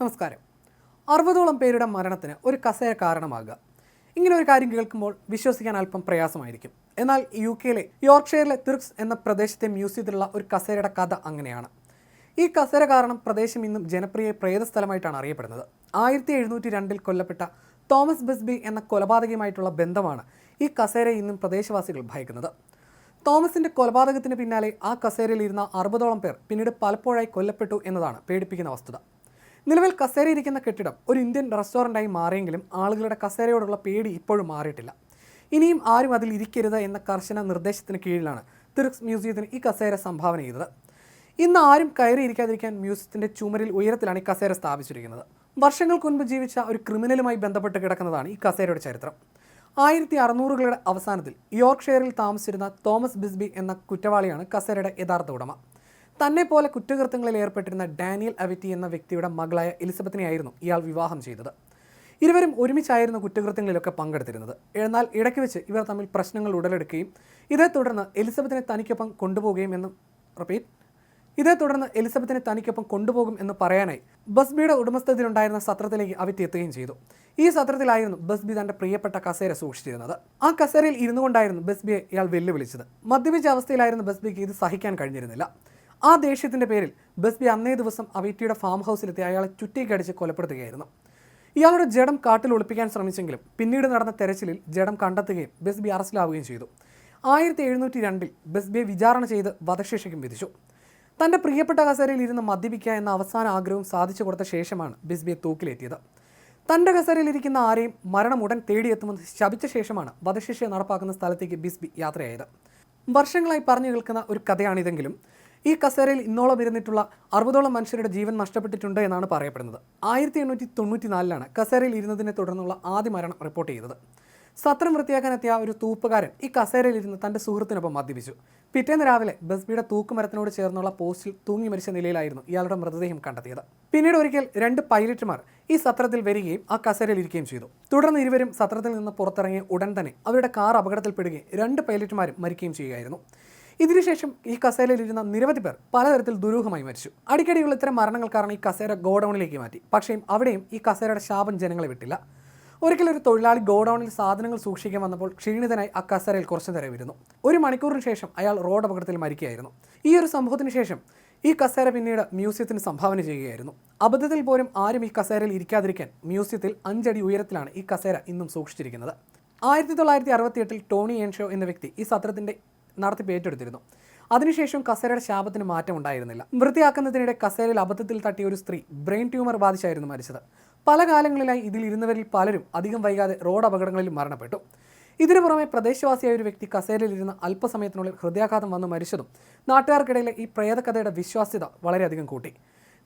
നമസ്കാരം. അറുപതോളം പേരുടെ മരണത്തിന് ഒരു കസേര കാരണമാകുക. ഇങ്ങനെ ഒരു കാര്യം കേൾക്കുമ്പോൾ വിശ്വസിക്കാൻ അല്പം പ്രയാസമായിരിക്കും. എന്നാൽ യു കെയിലെ യോർക്ക്ഷയറിലെ തിർക്സ് എന്ന പ്രദേശത്തെ മ്യൂസിയത്തിലുള്ള ഒരു കസേരയുടെ കഥ അങ്ങനെയാണ്. ഈ കസേര കാരണം പ്രദേശം ഇന്നും ജനപ്രിയ പ്രേത സ്ഥലമായിട്ടാണ് അറിയപ്പെടുന്നത്. ആയിരത്തി എഴുന്നൂറ്റി രണ്ടിൽ കൊല്ലപ്പെട്ട തോമസ് ബെസ്ബി എന്ന കൊലപാതകയുമായിട്ടുള്ള ബന്ധമാണ് ഈ കസേര ഇന്നും പ്രദേശവാസികൾ ഭയക്കുന്നത്. തോമസിന്റെ കൊലപാതകത്തിന് പിന്നാലെ ആ കസേരയിൽ ഇരുന്ന അറുപതോളം പേർ പിന്നീട് പലപ്പോഴായി കൊല്ലപ്പെട്ടു എന്നതാണ് പേടിപ്പിക്കുന്ന വസ്തുത. നിലവിൽ കസേരയിരിക്കുന്ന കെട്ടിടം ഒരു ഇന്ത്യൻ റെസ്റ്റോറന്റായി മാറിയെങ്കിലും ആളുകളുടെ കസേരയോടുള്ള പേടി ഇപ്പോഴും മാറിയിട്ടില്ല. ഇനിയും ആരും അതിൽ ഇരിക്കരുത് എന്ന കർശന നിർദ്ദേശത്തിന് കീഴിലാണ് തിർക്സ് മ്യൂസിയത്തിന് ഈ കസേര സംഭാവന ചെയ്തത്. ഇന്ന് ആരും കയറിയിരിക്കാതിരിക്കാൻ മ്യൂസിയത്തിന്റെ ചുമരിൽ ഉയരത്തിലാണ് ഈ കസേര സ്ഥാപിച്ചിരിക്കുന്നത്. വർഷങ്ങൾക്ക് മുൻപ് ജീവിച്ച ഒരു ക്രിമിനലുമായി ബന്ധപ്പെട്ട് കിടക്കുന്നതാണ് ഈ കസേരയുടെ ചരിത്രം. ആയിരത്തി അറുന്നൂറുകളുടെ അവസാനത്തിൽ യോർക്ക്ഷയറിൽ താമസിച്ചിരുന്ന തോമസ് ബിസ്ബി എന്ന കുറ്റവാളിയാണ് കസേരയുടെ യഥാർത്ഥ ഉടമ. തന്നെ പോലെ കുറ്റകൃത്യങ്ങളിൽ ഏർപ്പെട്ടിരുന്ന ഡാനിയൽ അവിറ്റി എന്ന വ്യക്തിയുടെ മകളായ എലിസബത്തിനെയായിരുന്നു ഇയാൾ വിവാഹം ചെയ്തത്. ഇരുവരും ഒരുമിച്ചായിരുന്നു കുറ്റകൃത്യങ്ങളിലൊക്കെ പങ്കെടുത്തിരുന്നത്. എന്നാൽ ഇടയ്ക്ക് വെച്ച് ഇവർ തമ്മിൽ പ്രശ്നങ്ങൾ ഉടലെടുക്കുകയും ഇതേ തുടർന്ന് എലിസബത്തിനെ തനിക്കൊപ്പം കൊണ്ടുപോവുകയും എന്നും റിപ്പീറ്റ്. ഇതേ തുടർന്ന് എലിസബത്തിനെ തനിക്കൊപ്പം കൊണ്ടുപോകും എന്ന് പറയാനായി ബസ്ബിയുടെ ഉടമസ്ഥതയിലുണ്ടായിരുന്ന സത്രത്തിലേക്ക് അവിറ്റി എത്തുകയും ചെയ്തു. ഈ സത്രത്തിലായിരുന്നു ബസ്ബി തന്റെ പ്രിയപ്പെട്ട കസേര സൂക്ഷിച്ചിരുന്നത്. ആ കസേരയിൽ ഇരുന്നുകൊണ്ടായിരുന്നു ബസ്ബിയെ ഇയാൾ വെല്ലുവിളിച്ചത്. മദ്യപിച്ച അവസ്ഥയിലായിരുന്നു ബസ്ബിക്ക് ഇത് സഹിക്കാൻ കഴിഞ്ഞിരുന്നില്ല. ആ ദേഷ്യത്തിന്റെ പേരിൽ ബസ്ബി അന്നേ ദിവസം അവിറ്റിയുടെ ഫാം ഹൗസിലെത്തി അയാളെ ചുറ്റിക്കടിച്ച് കൊലപ്പെടുത്തുകയായിരുന്നു. ഇയാളുടെ ജഡം കാട്ടിൽ ഒളിപ്പിക്കാൻ ശ്രമിച്ചെങ്കിലും പിന്നീട് നടന്ന തെരച്ചിലിൽ ജഡം കണ്ടെത്തുകയും ബസ്ബി അറസ്റ്റിലാവുകയും ചെയ്തു. ആയിരത്തി എഴുന്നൂറ്റി രണ്ടിൽ ബസ്ബിയെ വിചാരണ ചെയ്ത് വധശിക്ഷയ്ക്കും വിധിച്ചു. തന്റെ പ്രിയപ്പെട്ട കസേരയിൽ ഇരുന്ന് മദ്യപിക്കുക എന്ന അവസാന ആഗ്രഹവും സാധിച്ചു കൊടുത്ത ശേഷമാണ് ബിസ്ബിയെ തൂക്കിലേറ്റിയത്. തന്റെ കസേരയിൽ ഇരിക്കുന്ന ആരെയും മരണം ഉടൻ തേടിയെത്തുമെന്ന് ശപിച്ച ശേഷമാണ് വധശിക്ഷ നടപ്പാക്കുന്ന സ്ഥലത്തേക്ക് ബിസ്ബി യാത്രയായത്. വർഷങ്ങളായി പറഞ്ഞു കേൾക്കുന്ന ഒരു കഥയാണിതെങ്കിലും ഈ കസേരയിൽ ഇന്നോളം ഇരുന്നിട്ടുള്ള അറുപതോളം മനുഷ്യരുടെ ജീവൻ നഷ്ടപ്പെട്ടിട്ടുണ്ട് എന്നാണ് പറയപ്പെടുന്നത്. ആയിരത്തി എണ്ണൂറ്റി തൊണ്ണൂറ്റി നാലിലാണ് കസേരയിൽ ഇരുന്നതിനെ തുടർന്നുള്ള ആദ്യ മരണം റിപ്പോർട്ട് ചെയ്തത്. സത്രം വൃത്തിയാക്കാനെത്തിയ ഒരു തൂപ്പുകാരൻ ഈ കസേരയിൽ ഇരുന്ന് തന്റെ സുഹൃത്തിനൊപ്പം മദ്യപിച്ചു. പിറ്റേന്ന് രാവിലെ ബസ്ബിയുടെ തൂക്കുമരത്തിനോട് ചേർന്നുള്ള പോസ്റ്റിൽ തൂങ്ങി മരിച്ച നിലയിലായിരുന്നു ഇയാളുടെ മൃതദേഹം കണ്ടെത്തിയത്. പിന്നീട് ഒരിക്കൽ രണ്ട് പൈലറ്റുമാർ ഈ സത്രത്തിൽ വരികയും ആ കസേരയിൽ ഇരിക്കുകയും ചെയ്തു. തുടർന്ന് ഇരുവരും സത്രത്തിൽ നിന്ന് പുറത്തിറങ്ങിയ ഉടൻ തന്നെ അവരുടെ കാർ അപകടത്തിൽപ്പെടുകയും രണ്ട് പൈലറ്റുമാരും മരിക്കുകയും ചെയ്യുകയായിരുന്നു. ഇതിനുശേഷം ഈ കസേരയിലിരുന്ന നിരവധി പേർ പലതരത്തിൽ ദുരൂഹമായി മരിച്ചു. അടിക്കടിയുള്ള ഇത്തരം മരണങ്ങൾ കാരണം ഈ കസേര ഗോഡൌണിലേക്ക് മാറ്റി. പക്ഷേ അവിടെയും ഈ കസേരയുടെ ശാപം ജനങ്ങളെ വിട്ടില്ല. ഒരിക്കൽ ഒരു തൊഴിലാളി ഗോഡൌണിൽ സാധനങ്ങൾ സൂക്ഷിക്കാൻ വന്നപ്പോൾ ക്ഷീണിതനായി ആ കസേരയിൽ കുറച്ചു നേരം ഇരുന്നു. ഒരു മണിക്കൂറിന് ശേഷം അയാൾ റോഡ് അപകടത്തിൽ മരിക്കുകയായിരുന്നു. ഈ ഒരു സംഭവത്തിന് ശേഷം ഈ കസേര പിന്നീട് മ്യൂസിയത്തിന് സംഭാവന ചെയ്യുകയായിരുന്നു. അബദ്ധത്തിൽ പോലും ആരും ഈ കസേരയിൽ ഇരിക്കാതിരിക്കാൻ മ്യൂസിയത്തിൽ അഞ്ചടി ഉയരത്തിലാണ് ഈ കസേര ഇന്നും സൂക്ഷിച്ചിരിക്കുന്നത്. ആയിരത്തി തൊള്ളായിരത്തി അറുപത്തിയെട്ടിൽ ടോണി എൻഷോ എന്ന വ്യക്തി ഈ സത്രത്തിന്റെ നടത്തിപ്പ് ഏറ്റെടുത്തിരുന്നു. അതിനുശേഷം കസേരയുടെ ശാപത്തിന് മാറ്റം ഉണ്ടായിരുന്നില്ല. വൃത്തിയാക്കുന്നതിനിടെ കസേരയിൽ അബദ്ധത്തിൽ തട്ടിയ ഒരു സ്ത്രീ ബ്രെയിൻ ട്യൂമർ ബാധിച്ചായിരുന്നു മരിച്ചത്. പല കാലങ്ങളിലായി ഇതിൽ ഇരുന്നവരിൽ പലരും അധികം വൈകാതെ റോഡ് അപകടങ്ങളിൽ മരണപ്പെട്ടു. ഇതിനു പുറമെ പ്രദേശവാസിയായ ഒരു വ്യക്തി കസേരയിലിരുന്ന അല്പസമയത്തിനുള്ളിൽ ഹൃദയാഘാതം വന്ന് മരിച്ചതും നാട്ടുകാർക്കിടയിലെ ഈ പ്രേതകഥയുടെ വിശ്വാസ്യത വളരെയധികം കൂട്ടി.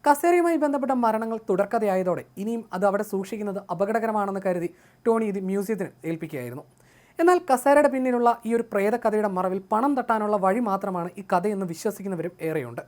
കസേരയുമായി ബന്ധപ്പെട്ട മരണങ്ങൾ തുടർക്കഥയായതോടെ ഇനിയും അത് അവിടെ സൂക്ഷിക്കുന്നത് അപകടകരമാണെന്ന് കരുതി ടോണി ഇത് മ്യൂസിയത്തിന് ഏൽപ്പിക്കുകയായിരുന്നു. എന്നാൽ കസേരയുടെ പിന്നിലുള്ള ഈ ഒരു പ്രേതകഥയുടെ മറവിൽ പണം തട്ടാനുള്ള വഴി മാത്രമാണ് ഈ കഥയെന്ന് വിശ്വസിക്കുന്നവരും ഏറെയുണ്ട്.